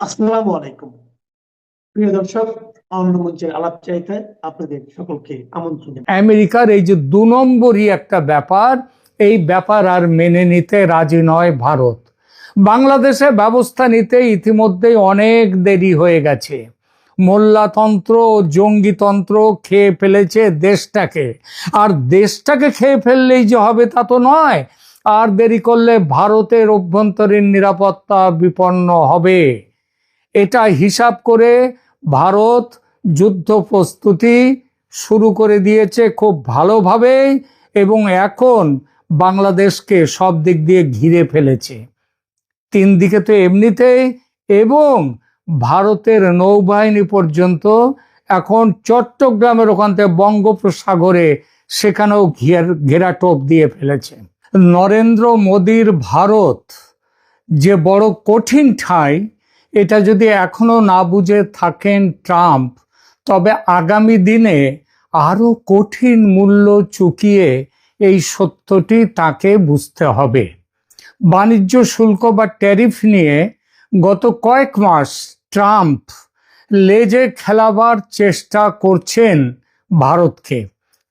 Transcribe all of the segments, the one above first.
আসসালামু আলাইকুম। প্রিয় দর্শক। আমেরিকার এই যে দু নম্বরই একটা ব্যাপার, এই ব্যাপার আর মেনে নিতে রাজি নয় ভারত। বাংলাদেশে ব্যবস্থা নিতে ইতিমধ্যেই অনেক দেরি হয়ে গেছে। মোল্লাতন্ত্র জঙ্গিতন্ত্র খেয়ে ফেলেছে দেশটাকে। আর দেশটাকে খেয়ে ফেললেই যে হবে তা তো নয়। আর দেরি করলে ভারতের অভ্যন্তরীণ নিরাপত্তা বিপন্ন হবে। এটা হিসাব করে ভারত যুদ্ধ প্রস্তুতি শুরু করে দিয়েছে খুব ভালোভাবেই এবং এখন বাংলাদেশকে সব দিক দিয়ে ঘিরে ফেলেছে। তিন দিকে তো এমনিতেই এবং ভারতের নৌবাহিনী পর্যন্ত এখন চট্টগ্রামের ওখান থেকে বঙ্গোপসাগরে সেখানেও ঘের ঘেরা টোপ দিয়ে ফেলেছে। নরেন্দ্র মোদীর ভারত যে বড় কঠিন ঠাঁই এটা যদি এখনও না বুঝে থাকেন ট্রাম্প, তবে আগামী দিনে আরও কঠিন মূল্য চুকিয়ে এই সত্যটি তাকে বুঝতে হবে। বাণিজ্য শুল্ক বা ট্যারিফ নিয়ে গত কয়েক মাস ট্রাম্প লেজে খেলাবার চেষ্টা করছেন ভারতকে।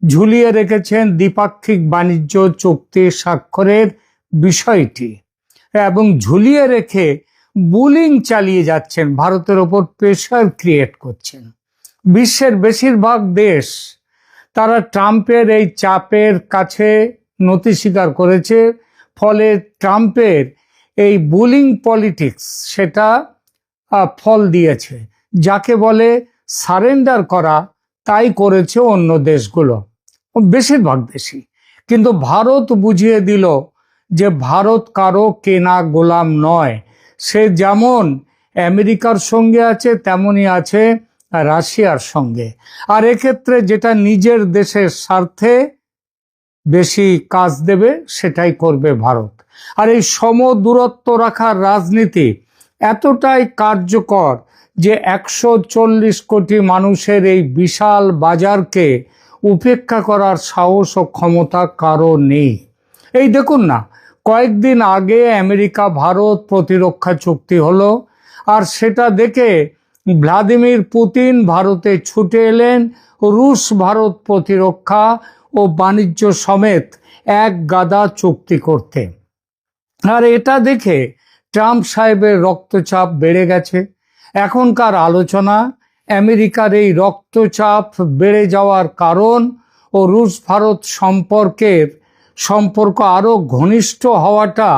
ঝুলিয়ে রেখেছেন দ্বিপাক্ষিক বাণিজ্য চুক্তি স্বাক্ষরের বিষয়টি এবং ঝুলিয়ে রেখে বুলিং চালিয়ে যাচ্ছেন, ভারতের ওপর প্রেশার ক্রিয়েট করছেন। বিশ্বের বেশিরভাগ দেশ তারা ট্রাম্পের এই চাপের কাছে নতি স্বীকার করেছে, ফলে ট্রাম্পের এই বুলিং পলিটিক্স সেটা ফল দিয়েছে। যাকে বলে সারেন্ডার করা, তাই করেছে অন্য দেশগুলো। বেশিরভাগ দেশই। কিন্তু ভারত বুঝিয়ে দিল যে ভারত কারও কেনা গোলাম নয়। সে যেমন আমেরিকার সঙ্গে আছে, তেমনই আছে রাশিয়ার সঙ্গে। আর এক্ষেত্রে যেটা নিজের দেশের স্বার্থে বেশি কাজ দেবে, সেটাই করবে ভারত। আর এই সম দূরত্ব রাখার রাজনীতি এতটাই কার্যকর যে একশো চল্লিশ কোটি মানুষের এই বিশাল বাজারকে উপেক্ষা করার সাহস ও ক্ষমতা কারও নেই। এই দেখুন না কয়েকদিন আগে আমেরিকা ভারত প্রতিরক্ষা চুক্তি হলো, আর সেটা দেখে ভ্লাদিমির পুতিন ভারতে ছুটে এলেন। রুশ ভারত প্রতিরক্ষা ও বাণিজ্য সমেত এক গাদা চুক্তি করতে। আর এটা দেখে ট্রাম্প সাহেবের রক্তচাপ বেড়ে গেছে। এখনকার আলোচনা, আমেরিকার এই রক্তচাপ বেড়ে যাওয়ার কারণ ও রুশ ভারত সম্পর্কের সম্পর্ক আরও ঘনিষ্ঠ হওয়াটা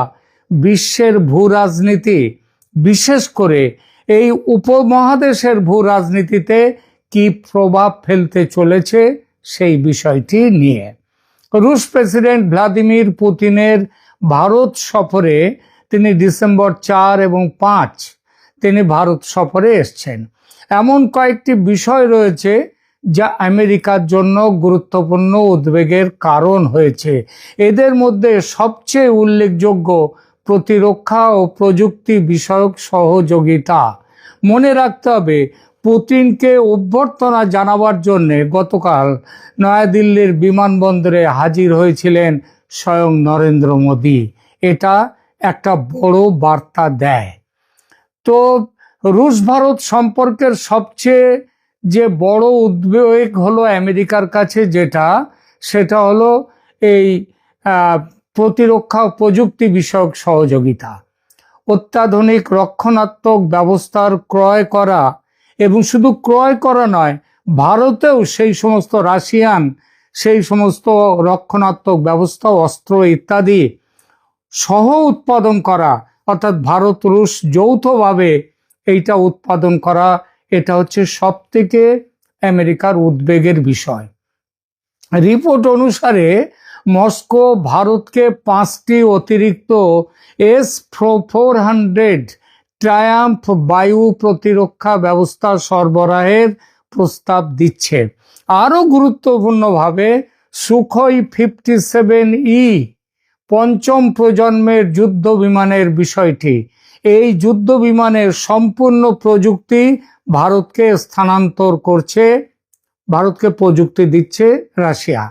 বিশ্বের ভূ রাজনীতি বিশেষ করে এই উপমহাদেশের ভূ রাজনীতিতে কি প্রভাব ফেলতে চলেছে সেই বিষয়টি নিয়ে। রুশ প্রেসিডেন্ট ভ্লাদিমির পুতিনের ভারত সফরে তিনি ডিসেম্বর চার এবং পাঁচ তিনি ভারত সফরে এসছেন। এমন কয়েকটি বিষয় রয়েছে যা আমেরিকার জন্য গুরুত্বপূর্ণ উদ্বেগের কারণ হয়েছে। এদের মধ্যে সবচেয়ে উল্লেখযোগ্য প্রতিরক্ষা ও প্রযুক্তি বিষয়ক সহযোগিতা। মনে রাখতে হবে, পুতিনকে অভ্যর্থনা জানাবার জন্যে গতকাল নয়াদিল্লির বিমানবন্দরে হাজির হয়েছিলেন স্বয়ং নরেন্দ্র মোদী। এটা একটা বড় বার্তা দেয়। তো রুশ ভারত সম্পর্কের সবচেয়ে যে বড় উদ্বেগ হলো আমেরিকার কাছে যেটা, সেটা হলো এই প্রতিরক্ষা প্রযুক্তি বিষয়ক সহযোগিতা। অত্যাধুনিক রক্ষণাত্মক ব্যবস্থার ক্রয় করা এবং শুধু ক্রয় করা নয়, ভারতেও সেই সমস্ত রাশিয়ান, সেই সমস্ত রক্ষণাত্মক ব্যবস্থা, অস্ত্র ইত্যাদি সহ উৎপাদন করা, অর্থাৎ ভারত রুশ যৌথভাবে এইটা উৎপাদন করা এটা হচ্ছে সব থেকে আমেরিকার উদ্বেগের বিষয়। রিপোর্ট অনুসারে মস্কো ভারতকে পাঁচটি অতিরিক্ত এস ফোর হান্ড্রেড ট্রায়াম্প বায়ু প্রতিরক্ষা ব্যবস্থা সরবরাহের প্রস্তাব দিচ্ছে। আরও গুরুত্বপূর্ণভাবে সুখই ফিফটি সেভেন ই পঞ্চম প্রজন্মের যুদ্ধ বিমানের বিষয়টি এই যুদ্ধ বিমানের সম্পূর্ণ প্রযুক্তি ভারতকে স্থানান্তর করছে, ভারতকে প্রযুক্তি দিচ্ছে রাশিয়া।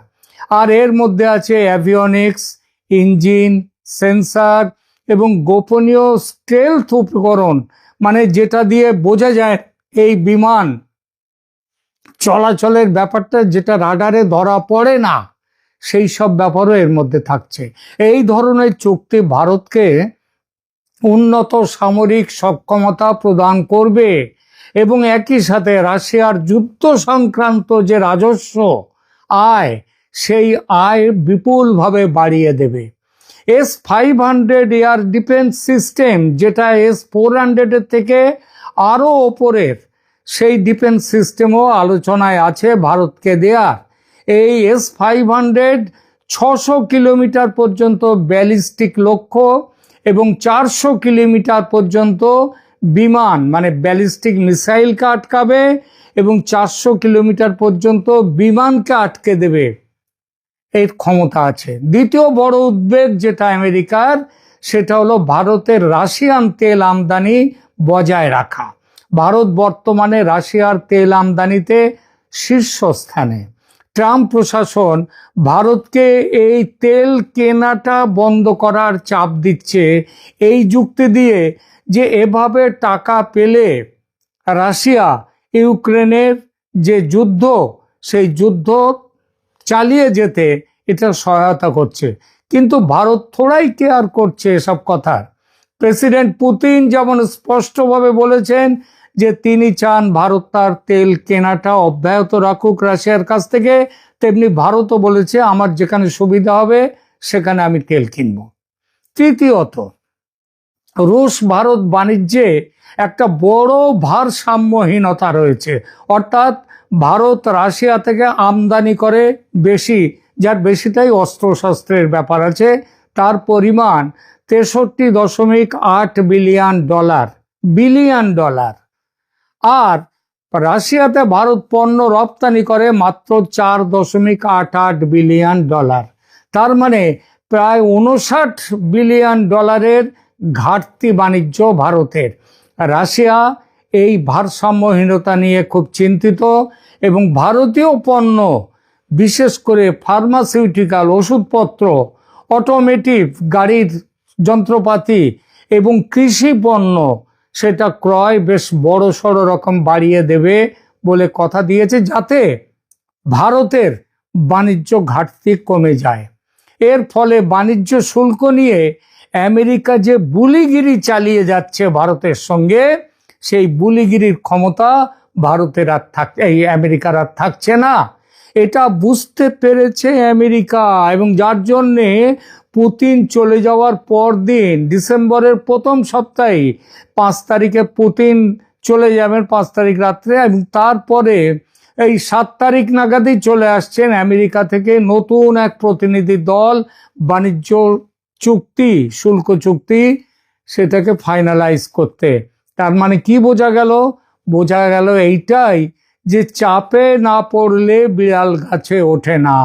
আর এর মধ্যে আছে অ্যাভিওনিক্স ইঞ্জিন সেন্সার এবং গোপনীয় স্টেলথ উপকরণ মানে যেটা দিয়ে বোঝা যায় এই বিমান চলাচলের ব্যাপারটা যেটা রাডারে ধরা পড়ে না, সেই সব ব্যাপারও এর মধ্যে থাকছে। এই ধরনের চুক্তি ভারতকে উন্নত সামরিক সক্ষমতা প্রদান করবে এবং একই সাথে রাশিয়ার যুদ্ধ সংক্রান্ত যে রাজস্ব আয়, সেই আয় বিপুলভাবে বাড়িয়ে দেবে। S five hundred air defence system, যেটা এস ফোর হান্ড্রেডের থেকে আরও ওপরের, সেই ডিফেন্স সিস্টেমও আলোচনায় আছে ভারতকে দেয়ার। এই এস ফাইভ হান্ড্রেড ছশো কিলোমিটার পর্যন্ত ব্যালিস্টিক লক্ষ্য এবং চারশো কিলোমিটার পর্যন্ত বিমান মানে ব্যালিস্টিক মিসাইলকে আটকাবে এবং চারশো কিলোমিটার পর্যন্ত বিমানকে আটকে দেবে। এর ক্ষমতা আছে। দ্বিতীয় বড় উদ্বেগ যেটা আমেরিকার, সেটা হলো ভারতের রাশিয়ান তেল আমদানি বজায় রাখা। ভারত বর্তমানে রাশিয়ার তেল আমদানিতে শীর্ষস্থানে। ট্রাম্প প্রশাসন ভারতকে এই তেল কেনাটা বন্ধ করার চাপ দিচ্ছে। এই যুক্তি দিয়ে যে এভাবে টাকা পেলে রাশিয়া ইউক্রেনের যে যুদ্ধ, সেই যুদ্ধ চালিয়ে যেতে এটা সহায়তা করছে। কিন্তু ভারত থোড়াই কেয়ার করছে এসব কথার। প্রেসিডেন্ট পুতিন যেমন স্পষ্টভাবে বলেছেন যে তিনি চান ভারত তার তেল কেনাটা অব্যাহত রাখুক রাশিয়ার কাছ থেকে। তেমনি ভারতও বলেছে, আমার যেখানে সুবিধা হবে, সেখানে আমি তেল কিনব। তৃতীয়ত, রুশ ভারত বাণিজ্যে একটা বড় ভারসাম্যহীনতা রয়েছে। অর্থাৎ ভারত রাশিয়া থেকে আমদানি করে বেশি, যার বেশিটাই অস্ত্রশস্ত্রের ব্যাপার আছে, তার পরিমাণ তেষট্টি দশমিক আট বিলিয়ন ডলার বিলিয়ন ডলার। আর রাশিয়াতে ভারত পণ্য রপ্তানি করে মাত্র চার দশমিক আট আট বিলিয়ন ডলার। তার মানে প্রায় উনষাট বিলিয়ন ডলারের ঘাটতি বাণিজ্য ভারতের। রাশিয়া এই ভারসাম্যহীনতা নিয়ে খুব চিন্তিত এবং ভারতীয় পণ্য, বিশেষ করে ফার্মাসিউটিক্যাল ওষুধপত্র, অটোমেটিভ গাড়ির যন্ত্রপাতি এবং কৃষি পণ্য সেটা ক্রয় বেশ বড় সড়ো রকম বাড়িয়ে দেবে বলে কথা দিয়েছে যাতে ভারতের বাণিজ্য ঘাটতি কমে যায়। এর ফলে বাণিজ্য শুল্ক নিয়ে আমেরিকা যে বুলিগিরি চালিয়ে যাচ্ছে ভারতের সঙ্গে, সেই বুলিগিরির ক্ষমতা ভারতের আর থাক, এই আমেরিকার আর থাকছে না। এটা বুঝতে পেরেছে আমেরিকা এবং যার জন্যে পুতিন চলে যাওয়ার পর দিন ডিসেম্বরের প্রথম সপ্তাহে পাঁচ তারিখে পুতিন চলে যাবেন পাঁচ তারিখ রাত্রে এবং তারপরে এই সাত তারিখ নাগাদই চলে আসছেন আমেরিকা থেকে নতুন এক প্রতিনিধি দল, বাণিজ্য চুক্তি, শুল্ক চুক্তি, সেটাকে ফাইনালাইজ করতে। তার মানে কি বোঝা গেল? বোঝা গেল এইটাই যে চাপে না পড়লে বিড়াল গাছে ওঠে না।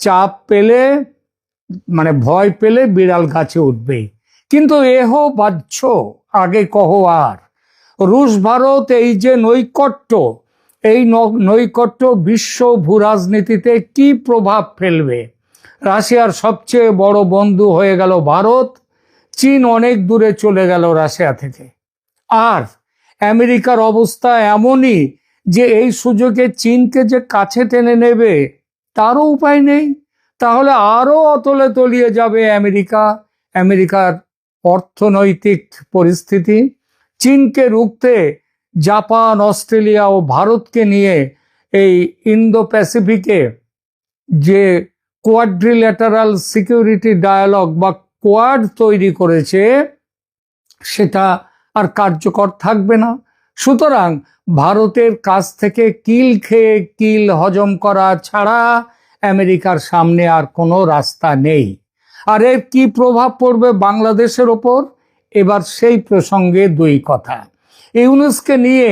চাপ পেলে মানে ভয় পেলে বিড়াল গাছে উঠবে। কিন্তু এহ বাহ্য, আগে কহ আর। রুশ ভারত এই যে নৈকট্য, এই নৈকট্য বিশ্ব ভূরাজনীতিতে কি প্রভাব ফেলবে? রাশিয়ার সবচেয়ে বড় বন্ধু হয়ে গেল ভারত, চীন অনেক দূরে চলে গেল রাশিয়া থেকে। আর আমেরিকার অবস্থা এমনই যে এই সুযোগে চীনকে যে কাছে টেনে নেবে, তারও উপায় নেই। তাহলে আরও অতলে তলিয়ে যাবে আমেরিকা। আমেরিকার অর্থনৈতিক পরিস্থিতি, চীনকে রুখতে জাপান, অস্ট্রেলিয়া ও ভারতকে নিয়ে এই ইন্দো প্যাসিফিকে যে কোয়াড্রিল্যাটারাল সিকিউরিটি ডায়ালগ বা কোয়াড তৈরি করেছে, সেটা আর কার্যকর থাকবে না। সুতরাং ভারতের কাছ থেকে কিল খেয়ে কিল হজম করা ছাড়া আমেরিকার সামনে আর কোনো রাস্তা নেই। আর এর কি প্রভাব পড়বে বাংলাদেশের ওপর? এবার সেই প্রসঙ্গে দুই কথা। ইউনুসকে নিয়ে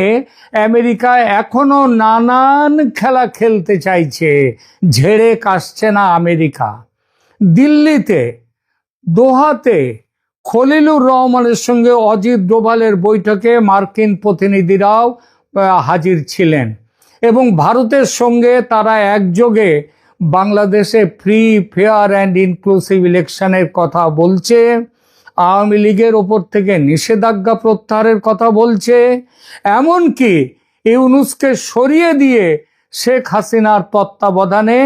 আমেরিকা এখনও নানান খেলা খেলতে চাইছে, ঝেড়ে কাশছে না আমেরিকা। দিল্লিতে, দোহাতে খলিলুর রহমানের সঙ্গে অজিত ডোভালের বৈঠকে মার্কিন প্রতিনিধিরাও হাজির ছিলেন। এবং ভারতের সঙ্গে তারা একযোগে বাংলাদেশে ফ্রি ফেয়ার অ্যান্ড ইনক্লুসিভ ইলেকশনের কথা বলছে, আওয়ামী লীগের ওপর থেকে নিষেধাজ্ঞা প্রত্যাহারের কথা বলছে, এমনকি ইউনুসকে সরিয়ে দিয়ে শেখ হাসিনার তত্ত্বাবধানে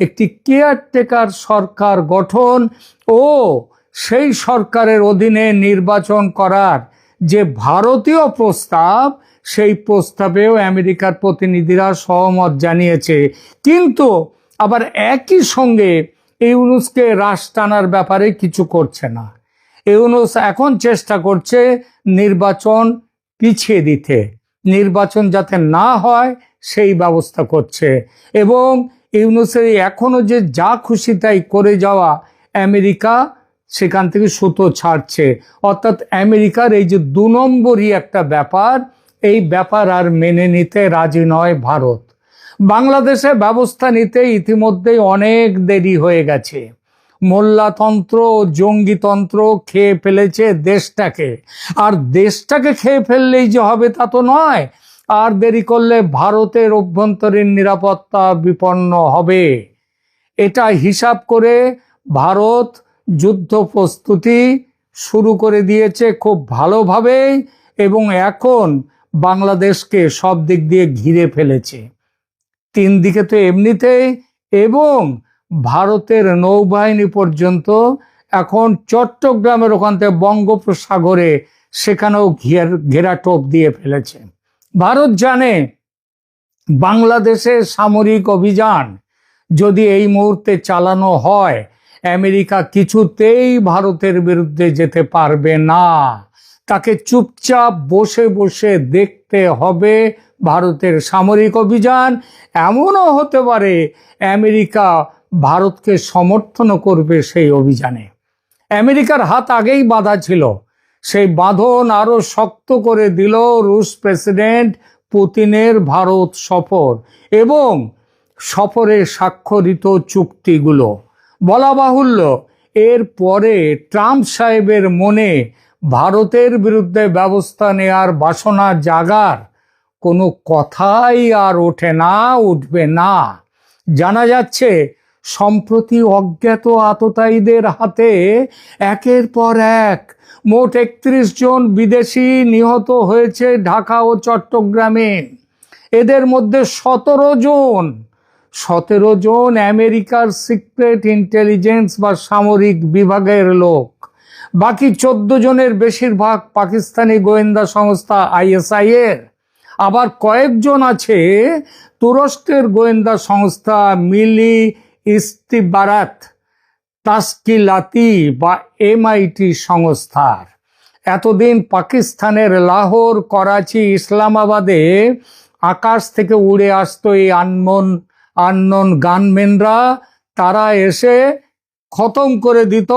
একটি কেয়ারটেকার সরকার গঠন ও সেই সরকারের অধীনে নির্বাচন করার যে ভারতীয় প্রস্তাব সেই প্রস্তাবেও আমেরিকার প্রতিনিধিরা সহমত জানিয়েছে। কিন্তু আবার একই সঙ্গে ইউনুসকে রাশ টানার ব্যাপারে কিছু করছে না। ইউনুস এখন চেষ্টা করছে নির্বাচন পিছিয়ে দিতে। নির্বাচন যাতে না হয়, সেই ব্যবস্থা করছে। এবং ইউনুসের এই এখনও যে যা খুশি তাই করে যাওয়া আমেরিকা, সেখান থেকে সুতো ছাড়ছে। অর্থাৎ আমেরিকার এই যে দু নম্বরই একটা ব্যাপার এই ব্যাপার আর মেনে নিতে রাজি নয় ভারত। বাংলাদেশে ব্যবস্থা নিতে ইতিমধ্যেই অনেক দেরি হয়ে গেছে। মোল্লাতন্ত্র ও জঙ্গিতন্ত্র খেয়ে ফেলেছে দেশটাকে। আর দেশটাকে খেয়ে ফেললেই যে হবে তা তো নয়। আর দেরি করলে ভারতের অভ্যন্তরীণ নিরাপত্তা বিপন্ন হবে। এটা হিসাব করে ভারত যুদ্ধ প্রস্তুতি শুরু করে দিয়েছে খুব ভালোভাবেই এবং এখন বাংলাদেশকে সব দিক দিয়ে ঘিরে ফেলেছে। তিন দিকে তো এমনিতেই এবং ভারতের নৌবাহিনী পর্যন্ত এখন চট্টগ্রামের ওখান থেকে বঙ্গোপসাগরে সেখানেও ঘের, ঘেরা টোপ দিয়ে ফেলেছে। ভারত জানে বাংলাদেশে সামরিক অভিযান যদি এই মুহূর্তে চালানো হয়, আমেরিকা কিছুতেই ভারতের বিরুদ্ধে যেতে পারবে না। তাকে চুপচাপ বসে বসে দেখতে হবে ভারতের সামরিক অভিযান। এমনও হতে পারে আমেরিকা ভারতকে সমর্থনও করবে সেই অভিযানে। আমেরিকার হাত আগেই বাঁধা ছিল। সেই বাঁধন আরও শক্ত করে দিল রুশ প্রেসিডেন্ট পুতিনের ভারত সফর এবং সফরে স্বাক্ষরিত চুক্তিগুলো। বলা বাহুল্য এর পরে ট্রাম্প সাহেবের মনে ভারতের বিরুদ্ধে ব্যবস্থা নেয়ার বাসনা জাগার কোনো কথাই আর ওঠে না, উঠবে না। জানা যাচ্ছে, সম্প্রতি অজ্ঞাত আততায়ীদের হাতে একের পর এক মোট একত্রিশ জন বিদেশি নিহত হয়েছে ঢাকা ও চট্টগ্রামে। এদের মধ্যে সতেরো জন সতেরো জন আমেরিকার সিক্রেট ইন্টেলিজেন্স বা সামরিক বিভাগের লোক। বাকি চোদ্দ জনের বেশিরভাগ পাকিস্তানি গোয়েন্দা সংস্থা আইএসআই এর আবার কয়েকজন আছে তুরস্কের গোয়েন্দা সংস্থা মিলি ইস্তিবারাত তাস্কিলাতি বা এমআইটি সংস্থার। এতদিন পাকিস্তানের লাহোর, করাচি, ইসলামাবাদে আকাশ থেকে উড়ে আসতো এই আনমন, আননন গানমেনরা। তারা এসে খতম করে দিত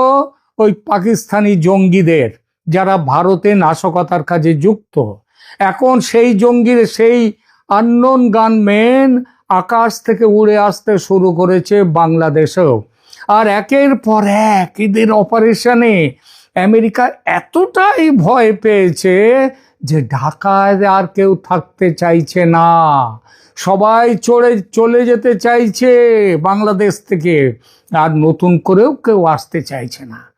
ওই পাকিস্তানি জঙ্গিদের যারা ভারতে নাশকতার কাজে যুক্ত। এখন সেই জঙ্গির সেই আননোন গানম্যান আকাশ থেকে উড়ে আসতে শুরু করেছে বাংলাদেশেও। আর একের পর এক এদের অপারেশনে আমেরিকা এতটাই ভয় পেয়েছে যে ঢাকায় আর কেউ থাকতে চাইছে না। সবাই চড়ে, চলে যেতে চাইছে বাংলাদেশ থেকে। আর নতুন করেও কেউ আসতে চাইছে না।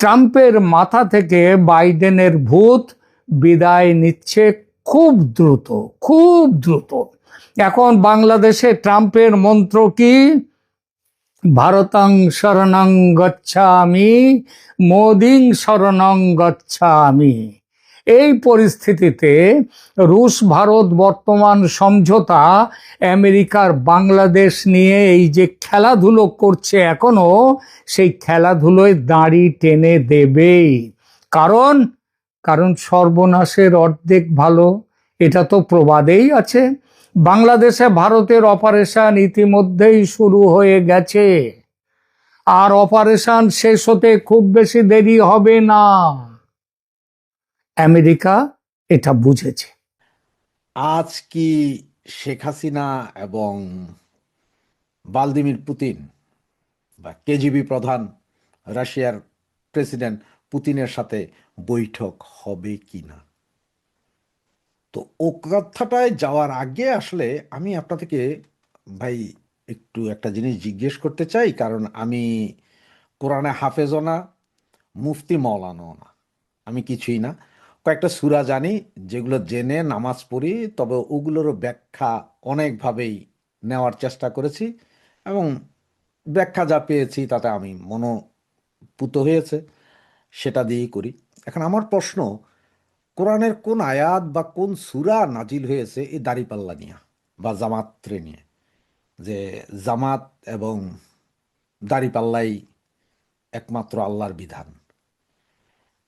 ট্রাম্পের মাথা থেকে বাইডেনের ভূত বিদায় নিচ্ছে খুব দ্রুত খুব দ্রুত। এখন বাংলাদেশে ট্রাম্পের মন্ত্র কি? ভারতং শরণং গচ্ছামি মোদিং শরণং গচ্ছামি এই পরিস্থিতিতে রুশ, ভারত, বর্তমান সমঝোতা, আমেরিকার বাংলাদেশ নিয়ে এই যে খেলাধুলো করছে এখনও, সেই খেলাধুলোয় দাঁড়ি টেনে দেবেই। কারণ কারণ সর্বনাশের অর্ধেক ভালো, এটা তো প্রবাদেই আছে। বাংলাদেশে ভারতের অপারেশন ইতিমধ্যেই শুরু হয়ে গেছে। আর অপারেশন শেষ হতে খুব বেশি দেরি হবে না। আমেরিকা এটা বুঝেছে। আজ কি শেখ হাসিনা এবং ভালদিমির পুতিন বা কেজিবি প্রধান রাশিয়ার প্রেসিডেন্ট পুতিনের সাথে বৈঠক হবে কি না তো ও কথাটায় যাওয়ার আগে আসলে আমি আপনার থেকে ভাই একটু একটা জিনিস জিজ্ঞেস করতে চাই, কারণ আমি কোরআনে হাফেজও না, মুফতি মৌলানাও না। আমি কিছুই না। কয়েকটা সূরা জানি, যেগুলো জেনে নামাজ পড়ি, তবে ওগুলোরও ব্যাখ্যা অনেকভাবেই নেওয়ার চেষ্টা করেছি এবং ব্যাখ্যা যা পেয়েছি তাতে আমি মনোপুত হয়েছে, সেটা দিয়েই করি। এখন আমার প্রশ্ন, কোরআনের কোন আয়াত বা কোন সূরা নাজিল হয়েছে এই দাড়িপাল্লা নিয়ে বা জামাত্রে নিয়ে? যে জামাত এবং দাড়িপাল্লাই একমাত্র আল্লাহর বিধান।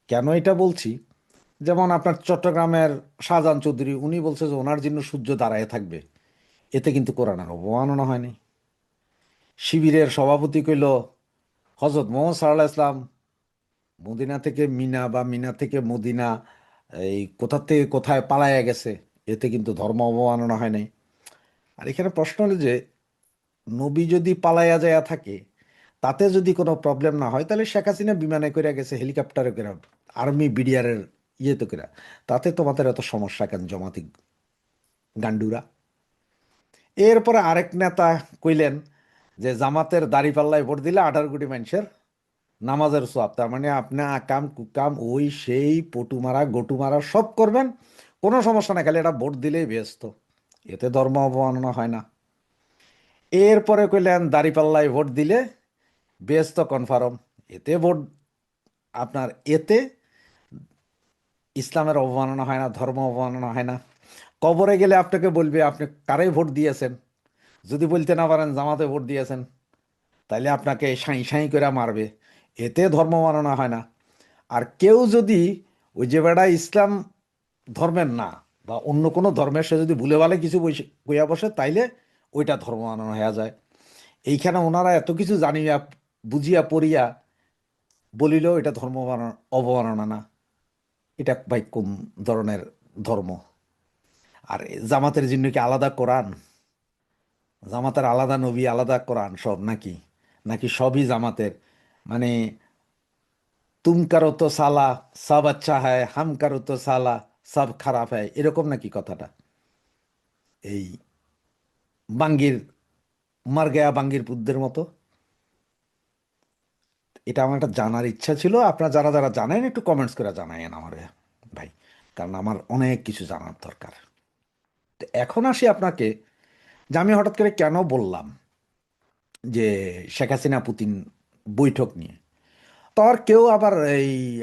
কেন এটা বলছি? যেমন আপনার চট্টগ্রামের শাহজাহান চৌধুরী, উনি বলছে যে ওনার জন্য সূর্য দাঁড়ায় থাকবে। এতে কিন্তু কোরআনের অবমাননা হয়নি। শিবিরের সভাপতি কইল হজরত মোহাম্মদ সাল্লাহ ইসলাম মদিনা থেকে মিনা বা মিনা থেকে মদিনা, এই কোথা থেকে কোথায় পালাইয়া গেছে, এতে কিন্তু ধর্ম অবমাননা হয় নাই আর এখানে প্রশ্ন হলো যে, নবী যদি পালাইয়া যায়া থাকে, তাতে যদি কোনো প্রবলেম না হয়, তাহলে শেখ হাসিনা বিমানে করে গেছে হেলিকপ্টারে করে আর্মি বিডিআরের ইয়েতে করে? তাতে তোমাদের এত সমস্যা কেন, জমাতি গান্ডুরা? এরপরে আরেক নেতা কইলেন যে, জামাতের দাড়িপাল্লায় ভোট দিলে আঠারো কোটি মানুষের নামাজের সোয়াব তার মানে আপনি আকাম, কুকাম, ওই সেই পটু মারা গটু মারা সব করবেন, কোনো সমস্যা না খালি এটা ভোট দিলেই ব্যস্ত। এতে ধর্ম অবমাননা হয় না। এরপরে কইলেন দাড়িপাল্লায় ভোট দিলে ব্যস্ত কনফার্ম। এতে ভোট, আপনার এতে ইসলামের অবমাননা হয় না, ধর্ম অবমাননা হয় না। কবরে গেলে আপনাকে বলবে, আপনি কারে ভোট দিয়েছেন? যদি বলতে না পারেন, জামাতে ভোট দিয়েছেন, তাইলে আপনাকে সাঁই সাঁই করে মারবে। এতে ধর্ম মাননা হয় না। আর কেউ যদি ওই যে বেড়া ইসলাম ধর্মের না, বা অন্য কোনো ধর্মের, সে যদি ভুলে ভালে কিছু বসে কইয়া বসে, তাইলে ওইটা ধর্ম মানানো হয়ে যায়। এইখানে ওনারা এত কিছু জানিয়া, বুঝিয়া, পড়িয়া বলিলেও এটা ধর্ম অবমাননা না। এটা ভাই কোন ধরনের ধর্ম? আর জামাতের জন্য কি আলাদা কোরআন? জামাতের আলাদা নবী, আলাদা কোরআন সব নাকি? নাকি সবই জামাতের? মানে তুম কারও তো সালা, সব আচ্ছা হয় হাম কারও তো সালা, সব খারাপ হয় এরকম নাকি কথাটা? এই বাঙ্গির, মার গেয়া বাঙ্গির পুদ্দের মতো? এটা আমার একটা জানার ইচ্ছা ছিল। আপনারা যারা যারা জানেন, একটু কমেন্টস করে জানায়েন আমার, ভাই। কারণ আমার অনেক কিছু জানার দরকার। তো এখন আসি আপনাকে যে আমি হঠাৎ করে কেন বললাম যে শেখ হাসিনা পুতিন বৈঠক নিয়ে। তো আর কেউ আবার এই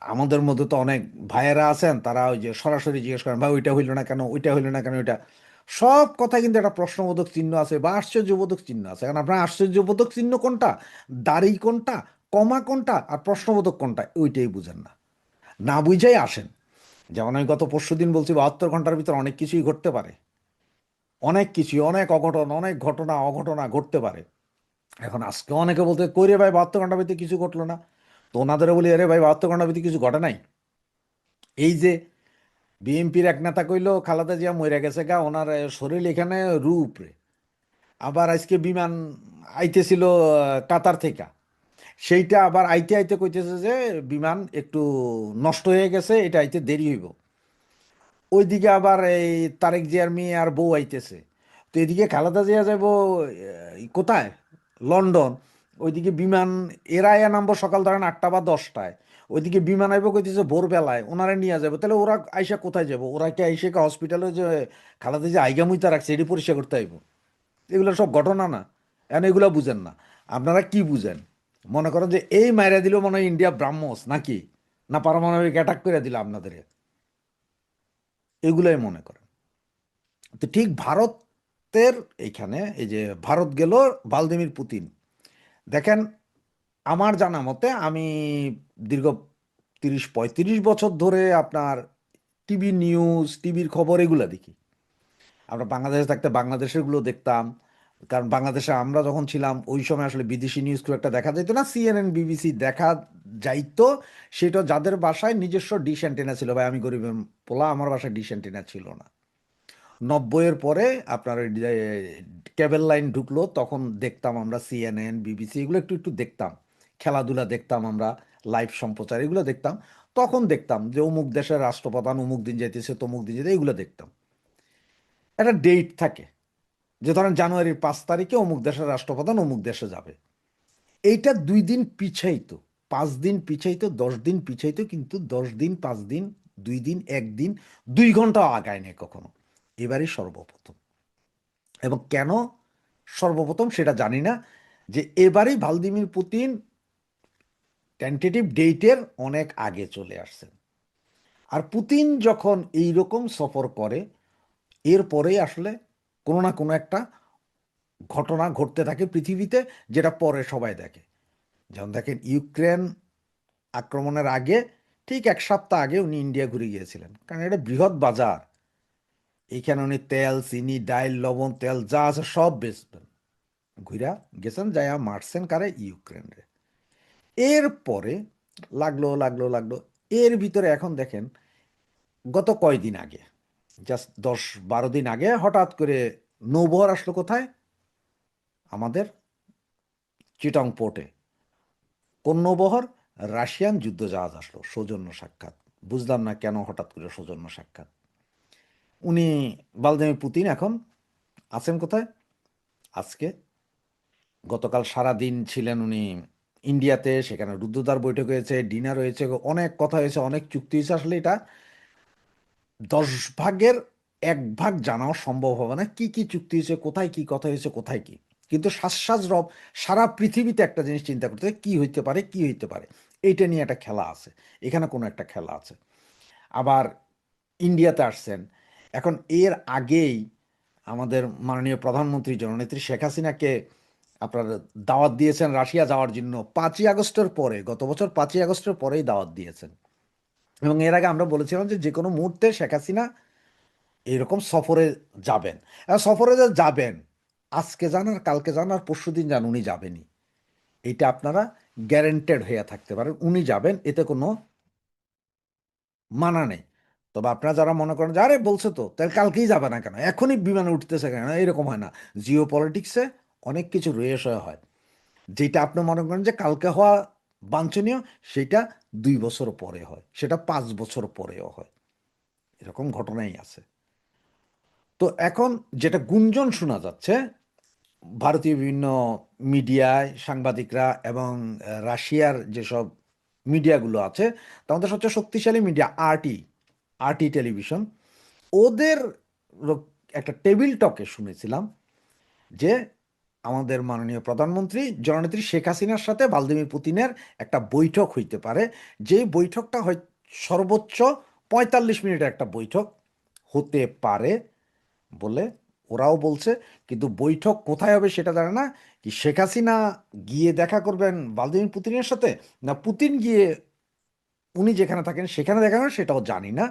আমাদের মধ্যে তো অনেক ভাইয়েরা আছেন, তারা ওই যে সরাসরি জিজ্ঞেস করেন, ভাই, ওইটা হইল না কেন? ওইটা হইল না কেন? ওইটা? সব কথা কিন্তু একটা প্রশ্নবোধক চিহ্ন আছে বা আশ্চর্যবোধক চিহ্ন আছে। কারণ আপনার আশ্চর্যবোধক চিহ্ন কোনটা? দাড়ি কোনটা? কমা কোনটা আর প্রশ্নবোধক কোনটা, ওইটাই বুঝেন না। না বুঝাই আসেন। যেমন আমি গত পরশু দিন বলছি, বাহাত্তর ঘণ্টার ভিতরে অনেক কিছুই ঘটতে পারে। অনেক কিছু অনেক অঘটন, অনেক ঘটনা, অঘটনা ঘটতে পারে। এখন আজকে অনেকে বলতে কইরে ভাই, বাহাত্তর ঘণ্টার ভিতরে কিছু ঘটলো না? তো ওনাদেরও বলি, আরে ভাই, বাহাত্তর ঘণ্টার ভিতরে কিছু ঘটে নাই? এই যে বিএনপির এক নেতা কইল, খালাদা জিয়া মরে গেছে গা, ওনার শরীর এখানে রূপ রে। আবার আজকে বিমান আইতেছিল কাতার থেকে। সেইটা আবার আইতে আইতে কইতেছে যে, বিমান একটু নষ্ট হয়ে গেছে, এটা আইতে দেরি হইব। ওইদিকে আবার এই তারেক জিয়ার মেয়ে আর বউ আইতেছে। তো এদিকে খালেদা জিয়া যাব কোথায়? লন্ডন। ওইদিকে বিমান, এরা এ নামবো সকাল ধরেন আটটা বা দশটায়। ওইদিকে বিমান আইব কইতেছে ভোরবেলায় ওনারা নিয়ে যাবে তাহলে ওরা আইসা কোথায় যাব ওরা কি আইসে হসপিটালে যে খালেদা যে আইগামুইতা রাখছে, এটি পরিষ্কার করতে আইব? এগুলো সব ঘটনা না। এখন এগুলো বুঝেন না। আপনারা কি বুঝেন? মনে করেন যে এই মাইরা দিল মনে হয় ইন্ডিয়া ব্রাহ্মস নাকি? না পারমাণবিক অ্যাটাক করে দিল আপনাদের? এগুলাই মনে করেন তো ঠিক ভারতের এইখানে, এই যে ভারত গেল ভালদিমির পুতিন। দেখেন, আমার জানা মতে আমি দীর্ঘ তিরিশ, পঁয়ত্রিশ বছর ধরে আপনার টিভি নিউজ, টিভির খবর এগুলো দেখি। আমরা বাংলাদেশে থাকতে বাংলাদেশেরগুলো দেখতাম। কারণ বাংলাদেশে আমরা যখন ছিলাম, ওই সময় আসলে বিদেশি নিউজ খুব একটা দেখা যেত না। সিএনএন বিবিসি দেখা যাইতো। সেটা যাদের বাসায় নিজস্ব ডিশ অ্যান্টেনা ছিল। ভাই, আমি গরিব পোলা, আমার বাসায় ডিশ অ্যান্টেনা ছিল না। নব্বইয়ের পরে আপনার ওই কেবল লাইন ঢুকলো, তখন দেখতাম আমরা সিএনএন বিবিসি এগুলো একটু একটু দেখতাম। খেলাধুলা দেখতাম আমরা লাইভ সম্প্রচার, এগুলো দেখতাম। তখন দেখতাম যে অমুক দেশের রাষ্ট্রপ্রধান অমুক দিন যাইতেছে, তমুক দিন যেতে এগুলো দেখতাম। একটা ডেট থাকে। যে ধরেন জানুয়ারির পাঁচ তারিখে অমুক দেশের রাষ্ট্রপ্রধান অমুক দেশে যাবে। এইটা দুই দিন পিছাইতো, পাঁচ দিন পিছাইতো, দশ দিন পিছাইতো, কিন্তু দশ দিন, পাঁচ দিন, দুই দিন একদিন দুই ঘন্টাও আগায় নেই কখনো। এবারই সর্বপ্রথম। এবং কেন সর্বপ্রথম সেটা জানি না, যে এবারই ভালদিমির পুতিন টেন্টেটিভ ডেটের অনেক আগে চলে আসছেন। আর পুতিন যখন এই রকম সফর করে, এরপরেই আসলে কোনো না কোনো একটা ঘটনা ঘটতে থাকে পৃথিবীতে, যেটা পরে সবাই দেখে। যেমন দেখেন, ইউক্রেন আক্রমণের আগে, ঠিক এক সপ্তাহ আগে উনি ইন্ডিয়া ঘুরে গিয়েছিলেন। কারণ এটা বৃহৎ বাজার। এইখানে উনি তেল, চিনি, ডাইল, লবণ, তেল যা আছে সব বেচবেন। ঘুরা গেছেন, যাইয়া মারছেন কারে ইউক্রেনরে। এরপরে লাগল লাগল লাগল। এর ভিতরে এখন দেখেন, গত কয়দিন আগে জাস্ট দশ বারো দিন আগে হঠাৎ করে নৌবহর আসলো কোথায়? আমাদের চিটং পোর্টে। কোন নৌবহর? রাশিয়ান যুদ্ধ জাহাজ আসলো, সৌজন্য সাক্ষাৎ। বুঝলাম না কেন হঠাৎ করে সৌজন্য সাক্ষাৎ। উনি ভালদিমির পুতিন এখন। আছেন কোথায়? আজকে। গতকাল সারা দিন ছিলেন উনি ইন্ডিয়াতে, সেখানে রুদ্ধদ্বার বৈঠক হয়েছে, ডিনার হয়েছে, অনেক কথা হয়েছে, অনেক চুক্তি হয়েছে। আসলে এটা দশ ভাগের এক ভাগ জানাও সম্ভব হবে না। কি কি চুক্তি হয়েছে, কোথায় কি, কথা হয়েছে, কোথায় কি? কিন্তু শ্বাস রব সারা পৃথিবীতে একটা জিনিস চিন্তা করতে কি হইতে পারে, কি হইতে পারে? এইটা নিয়ে একটা খেলা আছে। এখানে কোনো একটা খেলা আছে। আবার ইন্ডিয়াতে আসছেন। এখন এর আগেই আমাদের মাননীয় প্রধানমন্ত্রী জননেত্রী শেখ হাসিনাকে আপনার দাওয়াত দিয়েছেন রাশিয়া যাওয়ার জন্য। পাঁচই আগস্টের পরে, গত বছর পাঁচই আগস্টের পরেই দাওয়াত দিয়েছেন। এবং এর আগে আমরা বলেছিলাম যে যে কোনো মুহূর্তে শেখ হাসিনা এরকম সফরে যাবেন। সফরে যে যাবেন, আজকে যান আর কালকে যান আর পরশু দিন যান, উনি যাবেনই। এটা আপনারা গ্যারেন্টেড হয়ে থাকতে পারেন, উনি যাবেন, এতে কোনো মানা নেই। তবে আপনারা যারা মনে করেন যে, আরে, বলছে তো, তাহলে কালকেই যাবে না কেন? এখনই বিমানে উঠতেছে কেন? এরকম হয় না। জিও পলিটিক্সে অনেক কিছু রয়েছে হয়। যেটা আপনি মনে করেন যে, কালকে হওয়া বাঞ্ছনীয়, সেটা দুই বছর পরে হয়, সেটা পাঁচ বছর পরেও হয়। এরকম ঘটনাই আছে। তো এখন যেটা গুঞ্জন শোনা যাচ্ছে, ভারতীয় বিভিন্ন মিডিয়ায় সাংবাদিকরা এবং রাশিয়ার যেসব মিডিয়াগুলো আছে মধ্যে সবচেয়ে শক্তিশালী মিডিয়া আরটি আরটি টেলিভিশন। ওদের একটা টেবিল টকে শুনেছিলাম যে আমাদের মাননীয় প্রধানমন্ত্রী, জননেত্রী শেখ হাসিনার সাথে ভ্লাদিমির পুতিনের একটা বৈঠক হইতে পারে। যে বৈঠকটা হয়, সর্বোচ্চ পঁয়তাল্লিশ মিনিটের একটা বৈঠক হতে পারে বলে ওরাও বলছে। কিন্তু বৈঠক কোথায় হবে সেটা জানে না। কি শেখ হাসিনা গিয়ে দেখা করবেন ভ্লাদিমির পুতিনের সাথে, না পুতিন গিয়ে উনি যেখানে থাকেন সেখানে দেখা করবেন সেটাও জানি না।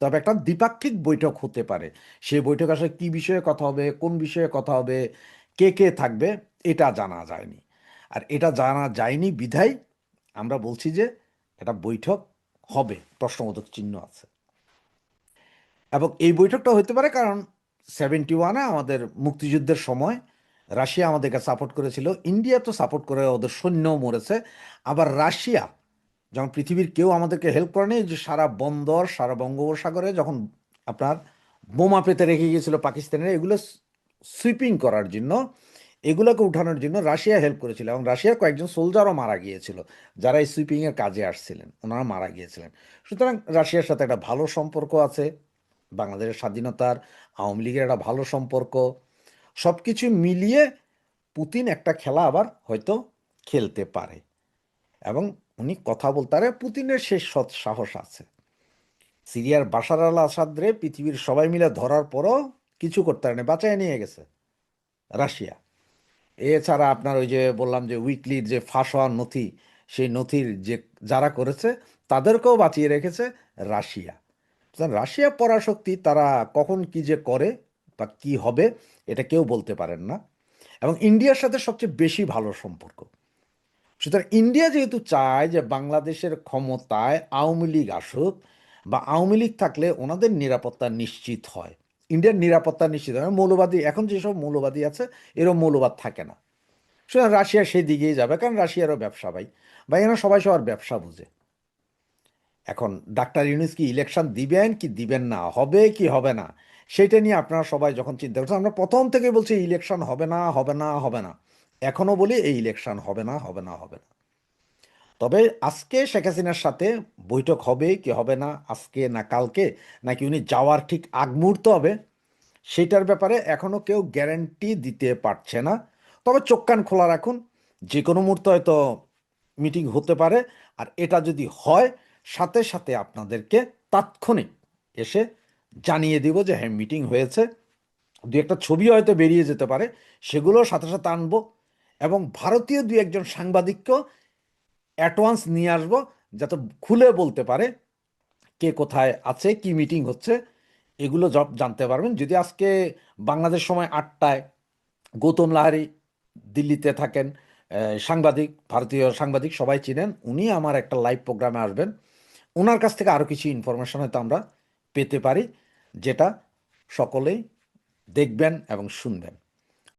তবে একটা দ্বিপাক্ষিক বৈঠক হতে পারে। সেই বৈঠক আসলে কী বিষয়ে কথা হবে, কোন বিষয়ে কথা হবে কে কে থাকবে, এটা জানা যায়নি। আর এটা জানা যায়নি বিধায় আমরা বলছি যে এটা বৈঠক হবে, প্রশ্নবোধক চিহ্ন আছে। এবং এই বৈঠকটা হতে পারে কারণ সেভেন্টি ওয়ানে আমাদের মুক্তিযুদ্ধের সময় রাশিয়া আমাদেরকে সাপোর্ট করেছিল ইন্ডিয়া তো সাপোর্ট করে, ওদের সৈন্যও মরেছে, আবার রাশিয়া যখন পৃথিবীর কেউ আমাদেরকে হেল্প করেনি যে সারা বন্দর, সারা বঙ্গোপসাগরে যখন আপনার বোমা পেতে রেখে গিয়েছিল পাকিস্তানের, এগুলো সুইপিং করার জন্য, এগুলোকে উঠানোর জন্য রাশিয়া হেল্প করেছিল এবং রাশিয়ার কয়েকজন সোলজারও মারা গিয়েছিল যারা এই সুইপিংয়ের কাজে আসছিলেন, ওনারা মারা গিয়েছিলেন। সুতরাং রাশিয়ার সাথে একটা ভালো সম্পর্ক আছে, বাংলাদেশের স্বাধীনতার, আওয়ামী লীগের একটা ভালো সম্পর্ক সব কিছু মিলিয়ে পুতিন একটা খেলা আবার হয়তো খেলতে পারে এবং উনি কথা বলতে পারে পুতিনের শেষ সৎ সাহস আছে। সিরিয়ার বাশার আল আসাদরে পৃথিবীর সবাই মিলে ধরার পরও কিছু করতে পারেনি, বাঁচায় নিয়ে গেছে রাশিয়া। এছাড়া আপনার ওই যে বললাম যে উইকলির যে ফাঁস হওয়ার নথি, সেই নথির যে যারা করেছে, তাদেরকেও বাঁচিয়ে রেখেছে রাশিয়া। রাশিয়া পরাশক্তি তারা কখন কি যে করে বা কি হবে, এটা কেউ বলতে পারেন না। এবং ইন্ডিয়ার সাথে সবচেয়ে বেশি ভালো সম্পর্ক। সুতরাং ইন্ডিয়া যেহেতু চায় যে বাংলাদেশের ক্ষমতায় আওয়ামী লীগ আসুক বা আওয়ামী লীগ থাকলে ওনাদের নিরাপত্তা নিশ্চিত হয়। ইন্ডিয়ার নিরাপত্তা নিশ্চিত হয় মৌলবাদী, এখন যেসব মৌলবাদী আছে এরকম মৌলবাদ থাকে না। সুতরাং রাশিয়া সেই দিকেই যাবে, কারণ রাশিয়ারও ব্যবসা ভাই। বা এখানে সবাই সবার ব্যবসা বুঝে। এখন ডাক্তার ইউনুস কি ইলেকশন দিবেন, কি দিবেন না, হবে কি হবে না সেটা নিয়ে আপনারা সবাই যখন চিন্তা করছেন, আমরা প্রথম থেকে বলছি ইলেকশন হবে না হবে না হবে না। এখনও বলি এই ইলেকশন হবে না হবে না হবে না। তবে আজকে শেখ হাসিনার সাথে বৈঠক হবে কি হবে না, আজকে না কালকে, নাকি উনি যাওয়ার ঠিক আগ মুহূর্ত হবে, সেটার ব্যাপারে এখনও কেউ গ্যারান্টি দিতে পারছে না। তবে চোখ কান খোলা রাখুন, যে কোনো মুহূর্তে হয়তো মিটিং হতে পারে, আর এটা যদি হয়, সাথে সাথে আপনাদেরকে তাৎক্ষণিক এসে জানিয়ে দিব যে হ্যাঁ মিটিং হয়েছে। দু একটা ছবি হয়তো বেরিয়ে যেতে পারে, সেগুলো সাথে সাথে আনব। এবং ভারতীয় দু একজন সাংবাদিককেও অ্যাডভান্স নিয়ে আসব, যাতে খুলে বলতে পারে কে কোথায় আছে, কি মিটিং হচ্ছে। এগুলো জব জানতে পারবেন। যদি আজকে বাংলাদেশ সময় আটটায় গৌতম লাহারি দিল্লিতে থাকেন সাংবাদিক, ভারতীয় সাংবাদিক সবাই চিনেন, উনি আমার একটা লাইভ প্রোগ্রামে আসবেন। ওনার কাছ থেকে আরও কিছু ইনফরমেশন হয়তো আমরা পেতে পারি, যেটা সকলেই দেখবেন এবং শুনবেন।